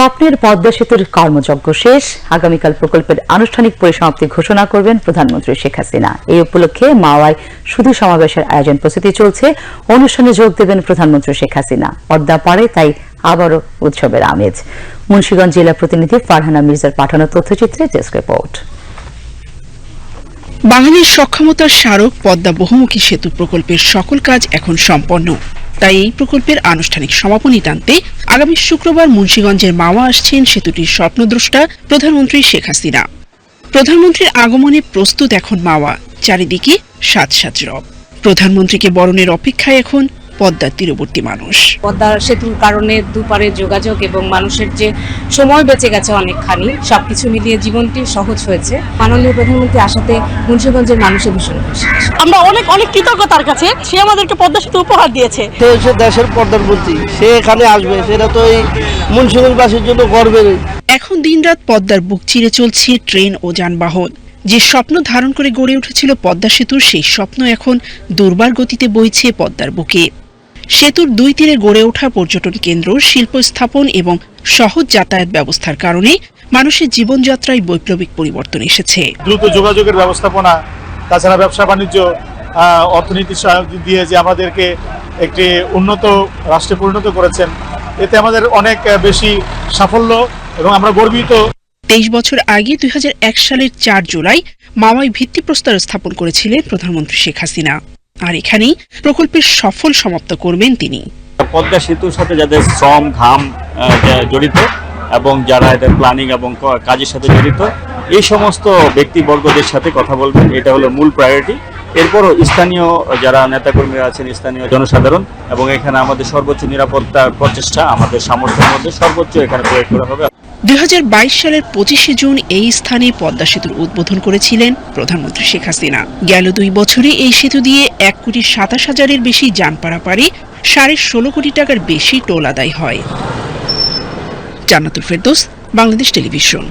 স্বপ্নের পদ্মা সেতুর কর্মযজ্ঞ শেষ। আগামীকাল প্রকল্পের আনুষ্ঠানিক পরিসমাপ্তি ঘোষণা করবেন প্রধানমন্ত্রী শেখ হাসিনা। এই উপলক্ষে মাওয়ায় শুধু সমাবেশের আয়োজন প্রস্তুতি চলছে। অনুষ্ঠানে যোগ দেবেন প্রধানমন্ত্রী শেখ হাসিনা। পদ্মা পারে তাই আবারও উৎসবের আমেজ। মুন্সীগঞ্জ জেলা প্রতিনিধি ফারহানা মির্জার পাঠানো তথ্যচিত্রে ডেস্ক রিপোর্ট। বাঙালির সক্ষমতার স্মারক পদ্মা বহুমুখী সেতু প্রকল্পের সকল কাজ এখন সম্পন্ন। তাই এই প্রকল্পের আনুষ্ঠানিক সমাপনী টানতে আগামী শুক্রবার মুন্সীগঞ্জের মাওয়া আসছেন সেতুটির স্বপ্নদ্রষ্টা প্রধানমন্ত্রী শেখ হাসিনা। প্রধানমন্ত্রীর আগমনে প্রস্তুত এখন মাওয়া, চারিদিকে সাত সাত রব। প্রধানমন্ত্রীকে বরণের অপেক্ষায় এখন পদ্মার তীরবর্তী মানুষ। পদ্মার সেতুর কারণে দুপারে যোগাযোগ এবং মানুষের যে সময় বেঁচে গেছে অনেকখানি সবকিছু মিলিয়ে জীবনটি সহজ হয়েছে। মাননীয় প্রধানমন্ত্রী আসাতে মুন্সিগঞ্জের মানুষের ভীষণ খুশি আমরা অনেক অনেক কৃতজ্ঞ তার কাছে সে আমাদেরকে পদ্মা সেতু উপহার দিয়েছে। সে দেশের প্রধানমন্ত্রী সে এখানে আসবে সেটা তো এই মুন্সিগঞ্জবাসীর জন্য গর্বের। এখন দিনরাত পদ্মার বুক চিরে চলছে ট্রেন ও যানবাহন। যে স্বপ্ন ধারণ করে গড়ে উঠেছিল পদ্মা সেতুর সেই স্বপ্ন এখন দুর্বার গতিতে বইছে পদ্মার বুকে। সেতুর দুই তীরে গড়ে ওঠা পর্যটন কেন্দ্র শিল্প স্থাপন এবং সহজ যাতায়াত ব্যবস্থার কারণে মানুষের জীবনযাত্রায় বৈপ্লবিক পরিবর্তন এসেছে। দ্রুত যোগাযোগের ব্যবস্থাপনা তাছাড়া ব্যবসা বাণিজ্য অর্থনীতি দিয়ে যে আমাদেরকে একটি উন্নত রাষ্ট্রে পরিণত করেছেন এতে আমাদের অনেক বেশি সাফল্য এবং আমরা গর্বিত। তেইশ বছর আগে দুই হাজার এক সালের চার জুলাই মাওয়ায় ভিত্তিপ্রস্তর স্থাপন করেছিলেন প্রধানমন্ত্রী শেখ হাসিনা। আর এখানেই প্রকল্পের সফল সমাপ্ত করবেন তিনি। পদ্মা সেতুর সাথে যাদের শ্রম, ঘাম জড়িত এবং যারা এদের প্ল্যানিং এবং কাজের সাথে জড়িত, এই সমস্ত ব্যক্তিবর্গদের সাথে কথা বলবেন, এটা হলো মূল প্রায়োরিটি এরপরও স্থানীয় যারা নেতাকর্মীরা আছেন, স্থানীয় জনসাধারণ এবং এখানে আমাদের সর্বোচ্চ নিরাপত্তার প্রচেষ্টা, আমাদের সামর্থ্যের মধ্যে সর্বোচ্চ এখানে প্রয়োগ করা হবে। দু হাজার বাইশ সালের পঁচিশে জুন এই স্থানে পদ্মা সেতুর উদ্বোধন করেছিলেন প্রধানমন্ত্রী শেখ হাসিনা। গেল দুই বছরে এই সেতু দিয়ে এক কোটি সাতাশ হাজারের বেশি যান পারাপারি সাড়ে ষোলো কোটি টাকার বেশি টোল আদায় হয়। জান্নাতুল ফেরদোস, বাংলাদেশ টেলিভিশন।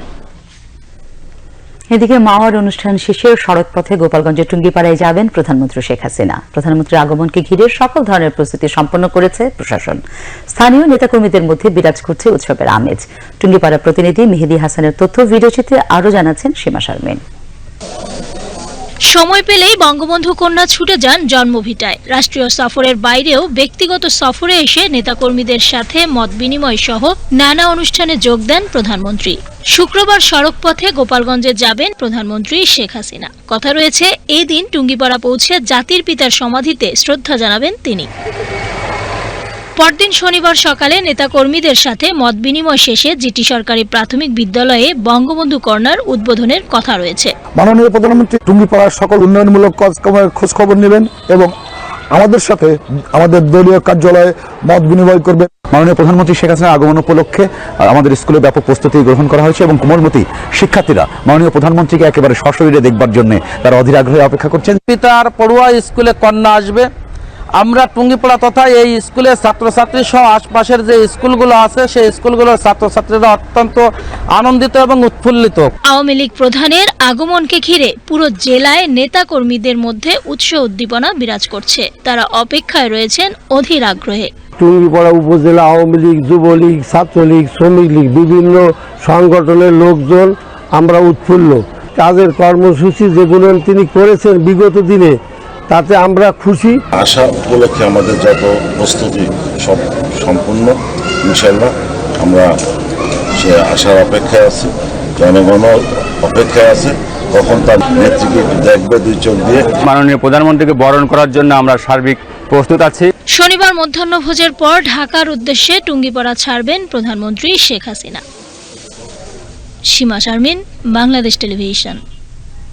এদিকে মাওয়ার অনুষ্ঠান শেষে সড়ক পথে গোপালগঞ্জের টুঙ্গিপাড়ায় যাবেন প্রধানমন্ত্রী শেখ হাসিনা। প্রধানমন্ত্রীর আগমনকে ঘিরে সকল ধরনের প্রস্তুতি সম্পন্ন করেছে প্রশাসন। স্থানীয় নেতাকর্মীদের মধ্যে বিরাজ করছে উৎসবের আমেজ। টুঙ্গিপাড়া প্রতিনিধি মেহেদি হাসানের তথ্য ভিডিওচিত্রে আরও জানাচ্ছেন সীমা শারমিন। সময় পেলেই বঙ্গবন্ধু কন্যা ছুটে যান জন্মভিটায়। রাষ্ট্রীয় সফরের বাইরেও ব্যক্তিগত সফরে এসে নেতাকর্মীদের সাথে মত বিনিময় সহ নানা অনুষ্ঠানে যোগ দেন প্রধানমন্ত্রী। শুক্রবার সড়কপথে গোপালগঞ্জে যাবেন প্রধানমন্ত্রী শেখ হাসিনা। কথা রয়েছে, এদিন দিন টুঙ্গিপাড়া পৌঁছে জাতির পিতার সমাধিতে শ্রদ্ধা জানাবেন তিনি। পরদিন শনিবার সকালে নেতাকর্মীদের সাথে মত বিনিময় শেষে জিটি সরকারি প্রাথমিক বিদ্যালয়ে বঙ্গবন্ধু কর্নার উদ্বোধনের কথা রয়েছে। মাননীয় প্রধানমন্ত্রী টুঙ্গিপাড়ার সকল উন্নয়নমূলক কাজকর্মের খোঁজ খবর নেবেন এবং আমাদের সাথে আমাদের দলীয় কার্যালয়ে মত বিনিময় করবেন। মাননীয় প্রধানমন্ত্রী শেখ হাসিনার আগমন উপলক্ষে আমাদের স্কুলে ব্যাপক প্রস্তুতি গ্রহণ করা হয়েছে এবং কোমলমতি শিক্ষার্থীরা মাননীয় প্রধানমন্ত্রীকে একেবারে সশরীরে দেখবার জন্য তারা অধীর আগ্রহে অপেক্ষা করছেন। পিতার পড়ুয়া স্কুলে কন্যা আসবে আমরা টুঙ্গিপাড়া তথা এই স্কুলের ছাত্রছাত্রী সহ আশপাশের যে স্কুলগুলো আছে সেই স্কুলগুলোর ছাত্রছাত্রীরা অত্যন্ত আনন্দিত এবং উৎফুল্লিত। আওয়ামী লীগ প্রধানের আগমনকে ঘিরে পুরো জেলায় নেতা কর্মীদের মধ্যে উৎস উদ্দীপনা বিরাজ করছে। তারা অপেক্ষায় রয়েছেন অধীর আগ্রহে। টুঙ্গিপাড়া উপজেলা আওয়ামী লীগ যুবলীগ ছাত্রলীগ শ্রমিক লীগ বিভিন্ন সংগঠনের লোকজন আমরা উৎফুল্ল। কাজের কর্মসূচি যেগুলো তিনি করেছেন বিগত দিনে তাতে আমরা খুশি। আশা উপলক্ষে আমাদের যত প্রস্তুতি সব সম্পূর্ণ ইনশাল্লাহ আমরা সে আশার অপেক্ষায় আছি জনগণ অপেক্ষায় আছে কখন তার নেত্রীকে দেখবে দুই চোখ দিয়ে। মাননীয় প্রধানমন্ত্রীকে বরণ করার জন্য আমরা সার্বিক প্রস্তুত আছি। শনিবার মধ্যাহ্নভোজের পর ঢাকার উদ্দেশ্যে টুঙ্গিপাড়া ছাড়বেন প্রধানমন্ত্রী শেখ হাসিনা। সীমা শারমিন বাংলাদেশ টেলিভিশন।